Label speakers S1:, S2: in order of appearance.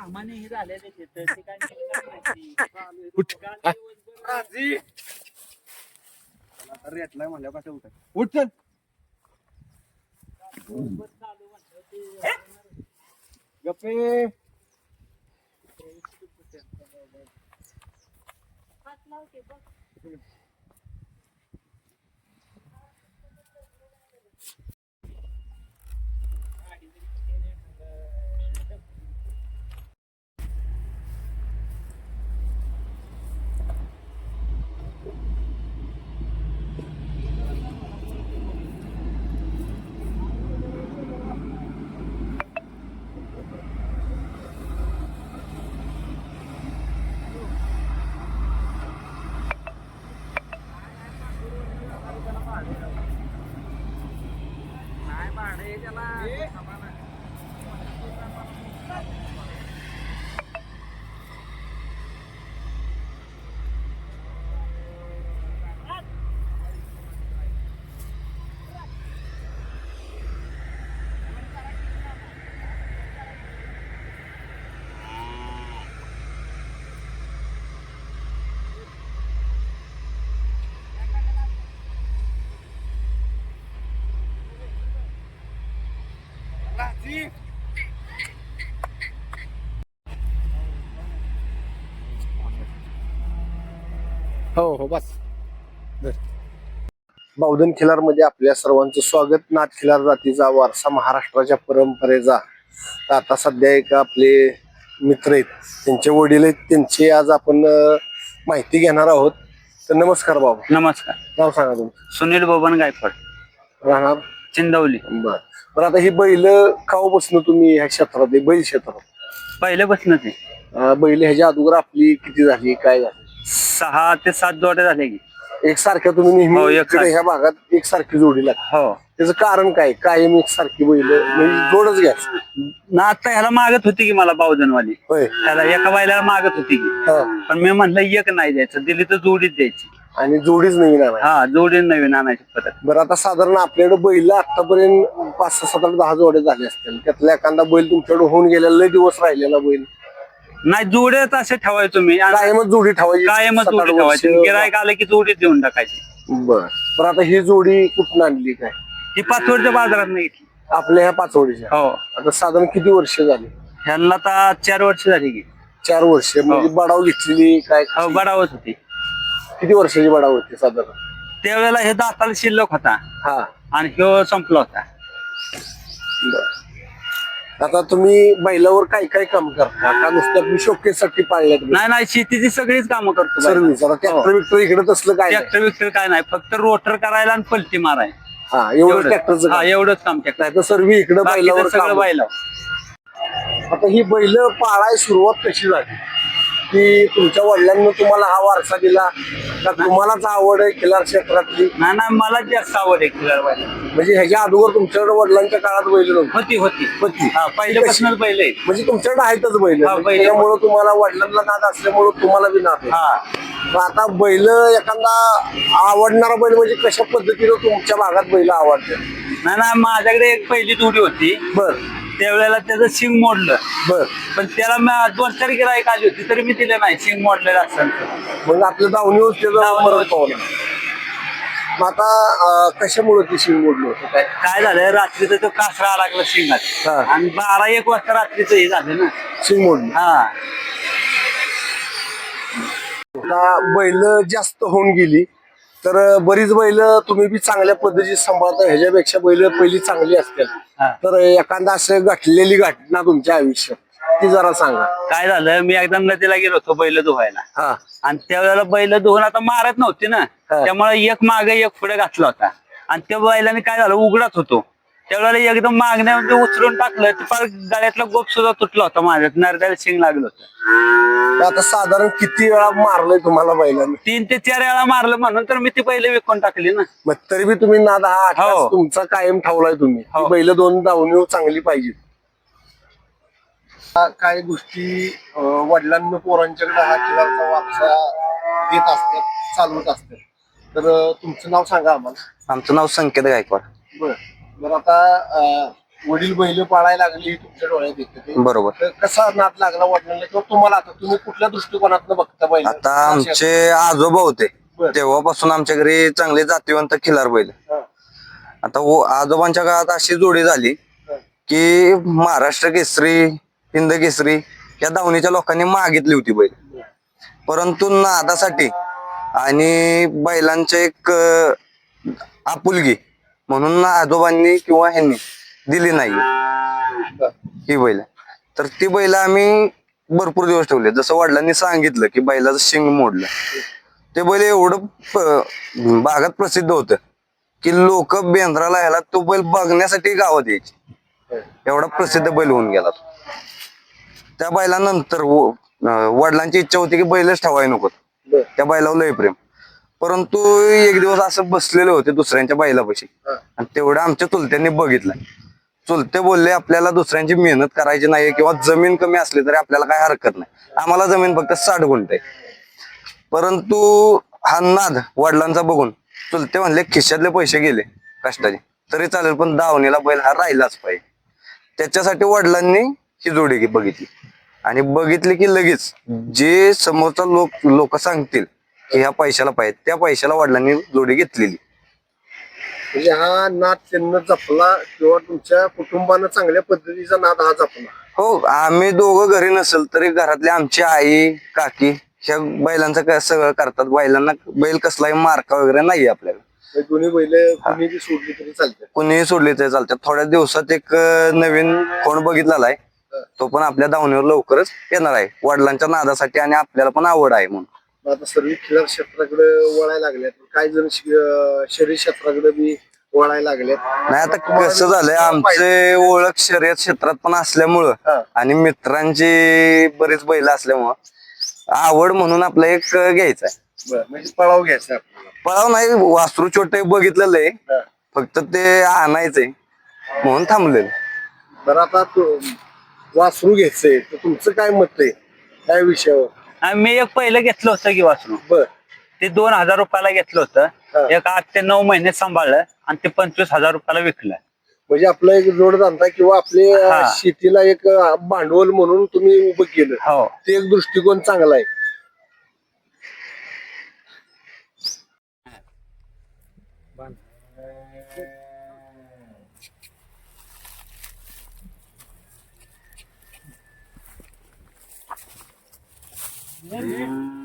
S1: सामान्य हे झालेले तिथं ते काय निघणार नाही.
S2: उठ.
S1: गाडी दिवसभर
S2: राजी. रेटलाय म्हणल्या कसं उठ उठ चल.
S1: दिवसभर चालू म्हणलं ते.
S2: गप्पे.
S1: नाही हो
S2: हो बस. बावधन खिलारमध्ये आपल्या सर्वांचं स्वागत. नाथ खिलार जातीचा वारसा महाराष्ट्राच्या परंपरेचा. तर आता सध्या एक आपले मित्र आहेत. त्यांचे वडील आहेत. त्यांची आज आपण माहिती घेणार आहोत. तर नमस्कार बाबा.
S1: नमस्कार.
S2: नाव सांगा तुमचं.
S1: सुनील बोबन गायकवाड.
S2: राहणार?
S1: चिंदवली
S2: बर. तर आता ही बैल कावपासून तुम्ही ह्या क्षेत्रात आहे, बैल क्षेत्रात
S1: पहिले बसनच आहे
S2: अं, बैल ह्याच्या अगोदर आपली किती झाली काय झाली?
S1: सहा ते सात जोड्या झाले की.
S2: एक सारख्या तुम्ही
S1: हो,
S2: नेहमी
S1: एकसारखी.
S2: इकडे ह्या भागात एक सारखी जोडी लागते.
S1: हो.
S2: त्याचं कारण काय? कायम एक सारखी बैल म्हणजे जोडच घ्या
S1: ना आता ह्याला मागत होती की मला बावधनवाली
S2: होय.
S1: त्याला एका बायला मागत होती की.
S2: हा.
S1: पण मी म्हटलं एक नाही द्यायचं दिली तर जोडीच द्यायची.
S2: आणि जोडीच नवीन आणाय
S1: हा जोडी नवीन आणायची परत
S2: बरं आता साधारण आपल्याकडे बैल आतापर्यंत पाच सहा सात आठ दहा जोड्या झाल्या असतील. त्यातला एखादा बैल तुमच्याकडे होऊन गेलेला लय दिवस राहिलेला बैल.
S1: नाही जोड्यात असे ठेवायचो मी. आणि
S2: कायमच जोडी ठेवायची
S1: कायमच
S2: सात आठ
S1: जोडी ठेवायची. गिरायक आलं की जोडीच देऊन टाकायची.
S2: बर. बरं आता ही जोडी कुठून आणली काय?
S1: ही पाचवडच्या बाजारात नाही घेतली.
S2: आपल्या ह्या पाचवडीच्या?
S1: हो.
S2: आता साधारण किती वर्ष झाली?
S1: ह्यांना आता चार वर्ष झाली की.
S2: चार वर्ष. म्हणजे बडाव घेतलेली काय
S1: हो बडावत होती.
S2: किती वर्षाची बडाव होती साधारण?
S1: त्यावेळेला हे दाताला शिल्लक होता.
S2: हा.
S1: आणि ह्यो संपला होता.
S2: बर. आता तुम्ही बैलावर काय काय काम करता? का नुसतं आपली शोकेसाठी पाळल्यात
S1: नाही नाही शेतीची सगळीच कामं करतो बाई.
S2: सर्व्हिस आता ट्रॅक्टर बिक्टर इकडे तसलं काय नाही.
S1: ट्रॅक्टर बिक्टर काय नाही. फक्त रोटर करायला आणि पलटी माराय
S2: हा एवढं ट्रॅक्टरचं
S1: हा
S2: काम.
S1: एवढंच काम ट्रॅक्टर
S2: नाही तर सर्व इकडे बैलावर
S1: सगळं
S2: काम.
S1: बायला
S2: आता ही बैल पाळाय सुरुवात कशी झाली? की तुमच्या वडिलांनी तुम्हाला हा वारसा दिला? का तुम्हालाच आवड आहे खिलार क्षेत्रातली?
S1: नाही नाही मला जास्त आवड आहे खिलार बायला
S2: म्हणजे ह्याच्या अगोदर तुमच्याकडे वडिलांच्या काळात बैल नव्हती.
S1: होती होती.
S2: होती.
S1: हा पहिल्यापासूनच बैल आहे
S2: म्हणजे तुमच्याकडे आहेतच बैल.
S1: हा, बैल.
S2: त्यामुळे तुम्हाला वडिलांना नाद असल्यामुळे तुम्हाला बी नाद आहे.
S1: हा.
S2: मग आता बैल एखादा आवडणारा बैल म्हणजे कशा पद्धतीनं तुमच्या भागात बैल आवडते
S1: नाही नाही माझ्याकडे एक पहिली जोडी होती.
S2: बर.
S1: त्यावेळेला त्याचं शिंग मोडलं.
S2: बर.
S1: पण त्याला मी दोन चार गिराईक आली होती तरी मी दिलं नाही. शिंग मोडलेलं असतं.
S2: मग आपल्या दावणीवर त्याचा फरक पावला मग आता अं, कशामुळे ती शिंग मोडलं होतं? काय
S1: काय झालं? रात्रीचं तो कासरा लागला शिंगात.
S2: हा.
S1: आणि बारा एक वाजता रात्रीचं हे झालं ना.
S2: शिंग मोडली.
S1: हा.
S2: आता बैल जास्त होऊन गेली. तर बरीच बैल तुम्ही बी चांगल्या पद्धतीत सांभाळता. ह्याच्यापेक्षा बैल पहिली चांगली असतील.
S1: हा.
S2: तर एखादा असं घटलेली घटना तुमच्या आयुष्यात ती जरा सांगा.
S1: काय झालं मी एकदा नदीला गेलो होतो बैल धुवायला.
S2: हा.
S1: आणि त्यावेळेला बैल धुवून आता मारत नव्हती ना. त्यामुळे एक मागे एक पुढे घातला होता. आणि त्या बैलाने काय झालं उघडत होतो. त्यावेळेला एकदम मागण्यामध्ये उचलून टाकलं ते फार गळ्यातला गोप सुद्धा तुटला होता माझ्यात. नरड्याला शिंग लागलं होतं.
S2: तर आता साधारण किती वेळा मारलंय तुम्हाला बैलाने?
S1: तीन ते चार वेळा मारलं म्हणून तर मी ती बैल विकून टाकली ना.
S2: मग तरी बी तुम्ही नाद हा आठ
S1: हो.
S2: तुमचा कायम ठेवलाय तुम्ही.
S1: हो.
S2: बैल दोन दावणी चांगली पाहिजे काही गोष्टी अं, वडिलांना पोरांच्याकडे हा खिलारचा वापसा देत असतात चालवत असतात. तर अं, तुमचं नाव सांगा आम्हाला.
S3: आमचं नाव संकेत गायकवाड.
S2: बर. बरं आता वडील बैल पाळायला लागली हे तुमच्या डोळ्यात येतं
S3: बरोबर.
S2: तर कसा नाद लागला वाटलेला किंवा तुम्हाला आता तुम्ही कुठल्या दृष्टिकोनातून बघता बैल?
S3: आता आमचे आजोबा होते.
S2: बर.
S3: तेव्हापासून आमच्या घरी चांगले जातीवंत खिलार बैल.
S2: हा,
S3: आता वो- आजोबांच्या काळात अशी जोडी झाली
S2: हा.
S3: की महाराष्ट्र केसरी हिंद केसरी या दावणीच्या लोकांनी मागितली होती बैल. परंतु नादासाठी आणि बैलांचे एक अं, आपुलकी म्हणून आजोबांनी किंवा ह्यांनी दिली नाही. ही बैल तर ती बैल आम्ही भरपूर दिवस ठेवले जसं वडिलांनी सांगितलं की बैलाचं शिंग मोडलं ते बैल एवढं भागात प्रसिद्ध होतं की लोक बेंद्राला ह्याला तो बैल बघण्यासाठी गावात यायचे एवढा प्रसिद्ध बैल होऊन गेला तो. त्या बैलानंतर वडिलांची इच्छा होती की बैलच ठेवाय नको. त्या बैलावर लय प्रेम परंतु एक दिवस असं बसलेले होते दुसऱ्यांच्या बैलापाशी. आणि तेवढं आमच्या चुलत्यांनी बघितलं. चुलते बोलले आपल्याला दुसऱ्यांची मेहनत करायची नाही किंवा जमीन कमी असली तरी आपल्याला काय हरकत नाही. आम्हाला जमीन फक्त साठ गुंठ परंतु हा नाद वडिलांचा बघून चुलते म्हणले खिशातले पैसे गेले कष्टाचे. तरी चालेल पण दावणीला बैल हा राहिलाच पाहिजे. त्याच्यासाठी वडिलांनी ही जोडी बघितली. आणि बघितली की लगेच जे समोरचा लोक लोक सांगतील ह्या पैशाला पाहिजे. त्या पैशाला वडिलांनी जोडी घेतलेली.
S2: म्हणजे हा नाद त्यांना जपला किंवा तुमच्या कुटुंबानं चांगल्या पद्धतीचा नाद हा जपला.
S3: हो आम्ही दोघं घरी नसेल तरी घरातले आमची आई काकी ह्या बैलांचं काय सगळं करतात. बैलांना बैल कसलाही मार्का वगैरे नाही आपल्याला
S2: म्हणजे दोन्ही बैल कुणी बी सोडली तरी चालते
S3: कुणीही सोडली तरी चालतात. थोड्या दिवसात एक अं, नवीन कोण बघितलेला आहे तो पण आपल्या दावणीवर लवकरच येणार आहे. वडिलांच्या नादासाठी आणि आपल्याला पण आवड आहे म्हणून.
S2: आता सर्व खिलार क्षेत्राकडे वळायला लागल्यात. काही जण शरीर क्षेत्राकडे बी वळायला लागल्यात.
S3: नाही आता कसं झालंय आमचे ओळख शर्यत क्षेत्रात पण असल्यामुळं. आणि मित्रांची बरीच बैल असल्यामुळं आवड म्हणून आपलं एक घ्यायचं आहे
S2: म्हणजे पळाव घ्यायचा
S3: पळाव नाही वासरू छोटे बघितलेलं आहे. फक्त ते आणायचंय म्हणून थांबलेलं.
S2: बरं आता वासरू घ्यायचंय तर तुमचं काय मत आहे? काय विषयावर?
S1: आणि मी एक पहिलं घेतलं होतं की वासरू
S2: बर.
S1: ते दोन हजार रुपयाला घेतलं. होतं. एक आठ ते नऊ महिने सांभाळलं आणि ते पंचवीस हजार रुपयाला विकलं.
S2: म्हणजे आपला एक जोडधंदा किंवा आपले. शेतीला एक भांडवल म्हणून तुम्ही उभं केलं.
S1: हो.
S2: ते एक दृष्टिकोन चांगला आहे. 嗯。